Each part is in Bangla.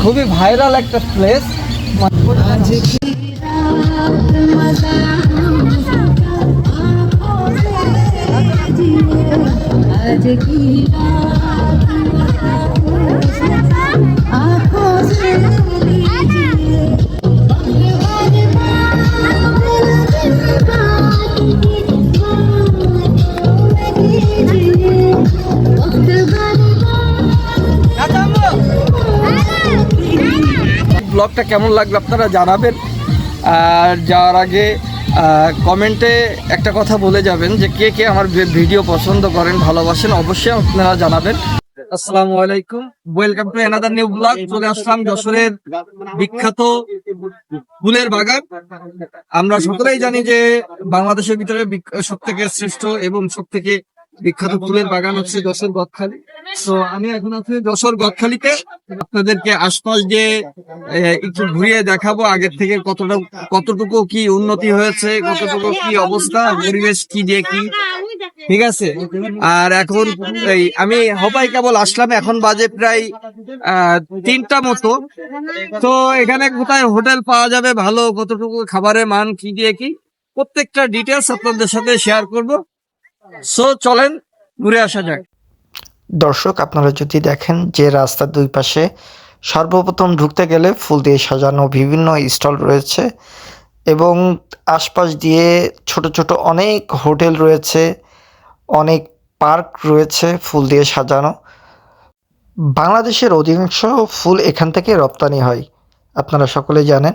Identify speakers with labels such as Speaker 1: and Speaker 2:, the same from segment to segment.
Speaker 1: খুবই ভাইরাল একটা প্লেস
Speaker 2: আজ কি
Speaker 1: ব্লগটা কেমন লাগল আপনারা জানাবেন। আর যাওয়ার আগে কমেন্টে একটা কথা বলে যাবেন যে কে কে আমার ভিডিও পছন্দ করেন, ভালোবাসেন, অবশ্যই আপনারা জানাবেন। আসসালামু আলাইকুম। Welcome to another new blog চলে আসলাম যশোরের বিখ্যাত ফুলের বাগান। আমরা সকলেই জানি যে বাংলাদেশের ভিতরে সব থেকে শ্রেষ্ঠ এবং সব থেকে বিখ্যাত ফুলের বাগান হচ্ছে যশোর গদখালি তো আমি এখন আছি যশোর গদখালিতে আপনাদেরকে আশপাশ দিয়ে একটু ঘুরিয়ে দেখাবো আগের থেকে কতটা কতটুকু কি উন্নতি হয়েছে কতটুকু কি অবস্থা পরিবেশ কি দিয়ে কি। ঠিক আছে? আর এখন এই আমি হবাই কেবল আসলাম এখন বাজে প্রায় তিনটা মতো। তো এখানে কোথায় হোটেল পাওয়া যাবে ভালো কতটুকু খাবারের মান কি দিয়ে কি প্রত্যেকটা ডিটেলস আপনাদের সাথে শেয়ার করব। সো চলেন ঘুরে আসা যাক।
Speaker 3: দর্শক আপনারা যদি দেখেন যে রাস্তার দুই পাশে সর্বপ্রথম ঢুকতে গেলে ফুল দিয়ে সাজানো বিভিন্ন স্টল রয়েছে এবং আশপাশ দিয়ে ছোট ছোট অনেক হোটেল রয়েছে অনেক পার্ক রয়েছে ফুল দিয়ে সাজানো। বাংলাদেশের অধিকাংশ ফুল এখান থেকে রপ্তানি হয় আপনারা সকলে জানেন।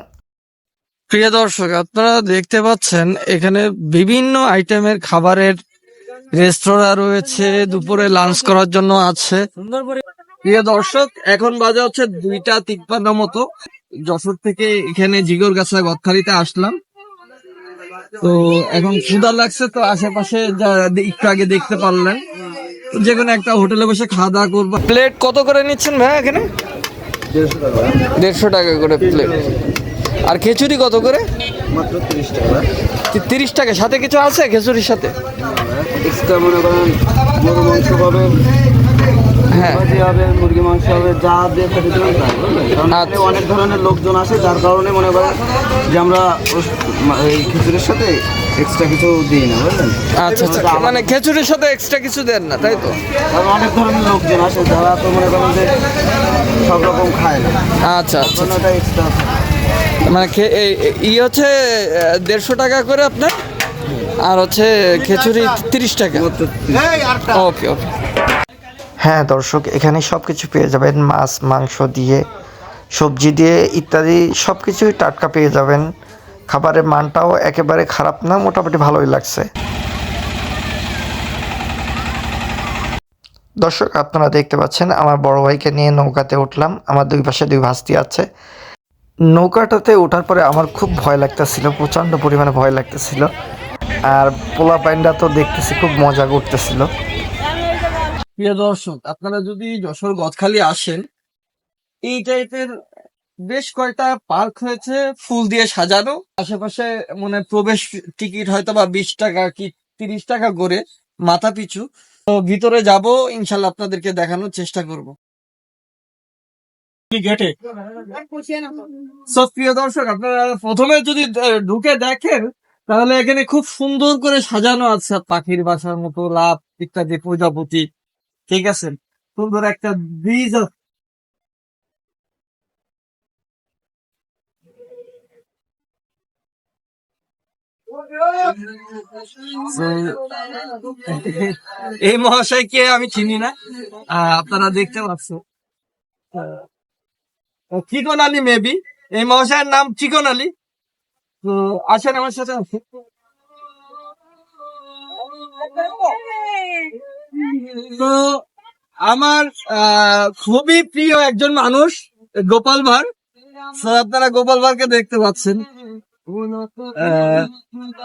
Speaker 1: প্রিয় দর্শক আপনারা দেখতে পাচ্ছেন এখানে বিভিন্ন আইটেমের খাবারের রেস্তোরাঁ রয়েছে দুপুরে লাঞ্চ করার জন্য আছে। প্রিয় দর্শক এখন বাজে হচ্ছে দুইটা তিপ্পান্ন মতো। যশোর থেকে এখানে জিগরগাছা গদখালিতে আসলাম। তো এখন ক্ষুদা লাগছে তো আশেপাশে যা একটু আগে দেখতে পারলেন। যে কোনো একটা হোটেলে বসে খাওয়া দাওয়া করব। প্লেট কত করে নিচ্ছেন ভাই এখানে? দেড়শো টাকা করে প্লেট আর খিচুড়ি কত করে?
Speaker 4: মাত্র তিরিশ টাকা।
Speaker 1: তিরিশ টাকা। সাথে কিছু আছে খিচুড়ির সাথে?
Speaker 4: এক্সট্রা মনে করেন গরু মাংস পাবেন
Speaker 1: হ্যাঁ।
Speaker 4: হবে মুরগি মাংস হবে যা দিয়ে খেতে দেবেন তাই
Speaker 1: আচ্ছা।
Speaker 4: অনেক ধরনের লোকজন আসে যার কারণে মনে করেন যে আমরা এই খিচুড়ির সাথে এক্সট্রা কিছু দিই না বুঝলেন?
Speaker 1: আচ্ছা আচ্ছা। মানে খিচুড়ির সাথে এক্সট্রা কিছু দেন না তাই তো?
Speaker 4: অনেক ধরনের লোকজন আসে যারা তো মনে করেন যে সব রকম খায় না।
Speaker 1: আচ্ছা আচ্ছা
Speaker 4: এক্সট্রা
Speaker 1: মানে খে- এই- এই- ই হচ্ছে দেড়শো টাকা করে আপনার? আর হচ্ছে খিচুড়ি তিরিশ টাকা। ওকে ওকে
Speaker 3: হ্যাঁ দর্শক, এখানে সব কিছু পেয়ে যাবেন। মাছ, মাংস দিয়ে, সবজি দিয়ে, ইত্যাদি সব কিছুই টাটকা পেয়ে যাবেন। খাবারের মানটাও একেবারে খারাপ না, মোটামুটি ভালোই লাগছে। দর্শক, আপনারা দেখতে পাচ্ছেন, আমার বড় ভাইকে নিয়ে নৌকাতে উঠলাম। আমার দুই পাশে দুই ভাস্তি আছে। নৌকাটাতে ওঠার পরে আমার খুব ভয় লাগতেছিল, প্রচণ্ড পরিমাণে ভয় লাগতেছিল। আর পোলা পাইনটা তো দেখতেছি খুব মজা করতেছিল।
Speaker 1: প্রিয় দর্শক আপনারা যদি যশোর গদখালি আসেন এই টাইপের বেশ কয়েকটা পার্ক হয়েছে ফুল দিয়ে সাজানো। আশেপাশে মানে প্রবেশ টিকিট হয়তো বা বিশ টাকা কি তিরিশ টাকা করে মাথা পিছু। তো ভিতরে যাব ইনশাল্লাহ আপনাদেরকে দেখানোর চেষ্টা করব। গেটে প্রিয় দর্শক আপনারা প্রথমে যদি ঢুকে দেখেন তাহলে এখানে খুব সুন্দর করে সাজানো আছে পাখির বাসার মতো লাভ ইত্যাদি প্রজাপতি। ঠিক আছে? সুন্দর একটা ব্রিজ এই মহাশয়কে আমি চিনি না। আপনারা দেখতে পাচ্ছেন আহ, চিকন আলী মেবি এই মহাশয়ের নাম চিকন আলী তো আমার সাথে তো আমার খুবই প্রিয় একজন মানুষ, গোপাল ভার আপনারা গোপাল ভারকে দেখতে পাচ্ছেন।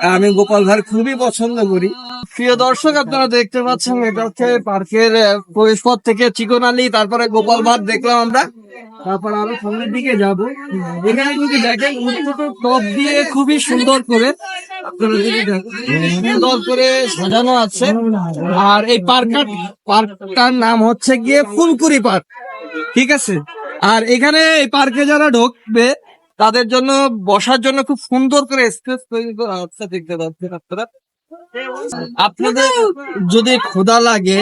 Speaker 1: আমি গোপাল ভাঁড় খুবই পছন্দ করি। প্রিয় দর্শক আপনারা দেখতে পাচ্ছেন এটা হচ্ছে পার্কের আহ, প্রবেশপথ থেকে চিকন আলী তারপরে গোপাল ভাঁড় দেখলাম আমরা। তারপর আরও সামনের দিকে যাব। এখানে যদি দেখেন টপ দিয়ে খুবই সুন্দর করে সুন্দর করে সাজানো আছে। আর এই পার্কটার পার্কটার নাম হচ্ছে গিয়ে ফুলকুড়ি পার্ক। ঠিক আছে? আর এখানে এই পার্কে যারা ঢুকবে তাদের জন্য বসার জন্য খুব সুন্দর করে স্পেস তৈরি করা হচ্ছে দেখতে পাচ্ছেন আপনারা। আপনাদের যদি ক্ষুধা লাগে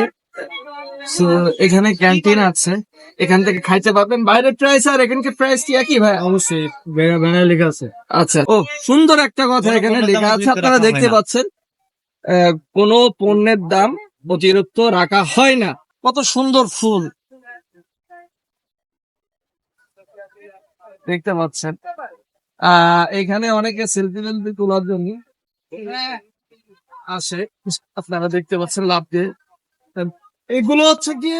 Speaker 1: এখানে ক্যান্টিন আছে। এখান থেকে খাইতে পারবেন। বাইরের প্রাইস আর এখানকার প্রাইস কি একই ভাই?
Speaker 5: অবশ্যই ব্যানার লেখা আছে।
Speaker 1: আচ্ছা ও সুন্দর একটা কথা এখানে লেখা আছে আপনারা দেখতে পাচ্ছেন। আহ, কোনো পণ্যের দাম অতিরিক্ত রাখা হয় না। কত সুন্দর ফুল। দেখতে পাচ্ছেন। আহ এখানে অনেকে সেলফি টেলফি তোলার জন্য আসে। আপনারা দেখতে পাচ্ছেন লাভ দিয়ে। এগুলো হচ্ছে কি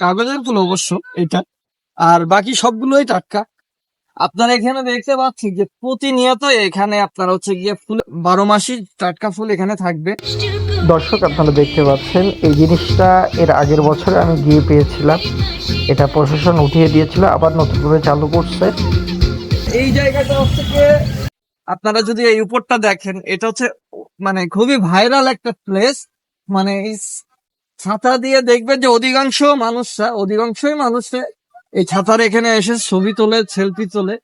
Speaker 1: কাগজের তুলো অবশ্য এটা। আর বাকি সবগুলোই টাটকা। আপনারা এখানে দেখতে পাচ্ছেন যে প্রতিনিয়ত এখানে আপনার হচ্ছে গিয়ে ফুল বারো মাসই টাটকা ফুল এখানে থাকবে।
Speaker 3: দর্শক, আপনারা দেখতে পাচ্ছেন, এই জিনিসটা এর আগের বছরে আমি গিয়ে পেয়েছিলাম। এটা প্রশাসন উঠিয়ে দিয়েছিল, আবার নতুন করে চালু করছে।
Speaker 1: এই জায়গাটা হচ্ছে গিয়ে আপনারা যদি এই উপরটা দেখেন, এটা হচ্ছে মানে খুবই ভাইরাল একটা প্লেস। মানে ছাতা দিয়ে দেখবেন যে অধিকাংশ মানুষরা, অধিকাংশই মানুষরা এই ছাতার এখানে এসে ছবি তোলে, সেলফি তোলে।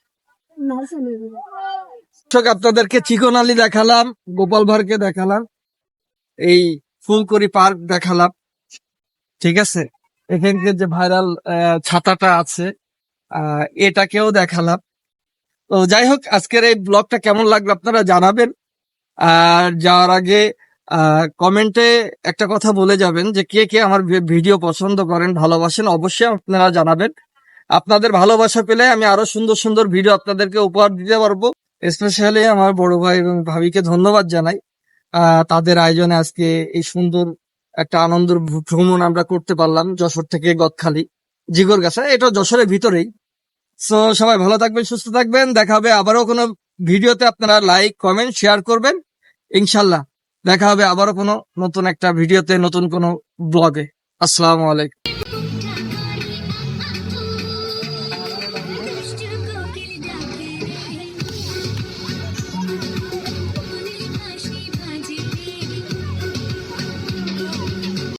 Speaker 1: আপনাদেরকে চিকন আলী দেখালাম, গোপাল ভাঁড়কে দেখালাম। এই ফুলকড়ি পার্ক দেখালাম। ঠিক আছে? এখানকার যে ভাইরাল ছাতাটা আছে এটাকেও দেখালাম। তো যাই হোক, আজকের এই ব্লগটা কেমন লাগল আপনারা জানাবেন। আর যাওয়ার আগে কমেন্টে একটা কথা বলে যাবেন যে কে কে আমার ভিডিও পছন্দ করেন, ভালোবাসেন, অবশ্যই আপনারা জানাবেন। আপনাদের ভালোবাসা পেলে আমি আরও সুন্দর সুন্দর ভিডিও আপনাদেরকে উপহার দিতে পারব। স্পেশালি আমার বড় ভাই এবং ভাবিকে ধন্যবাদ জানাই। তাদের আয়োজনে আজকে এই সুন্দর একটা আনন্দ ভ্রমণ আমরা করতে পারলাম যশোর থেকে গদখালি, জিগর গাছা। এটা যশোরের ভিতরেই। সো সবাই ভালো থাকবেন, সুস্থ থাকবেন। দেখা হবে আবারও কোনো ভিডিওতে। আপনারা লাইক কমেন্ট শেয়ার করবেন। ইনশাল্লাহ দেখা হবে আবারও কোনো নতুন একটা ভিডিওতে, নতুন কোনো ব্লগে আসসালামু আলাইকুম।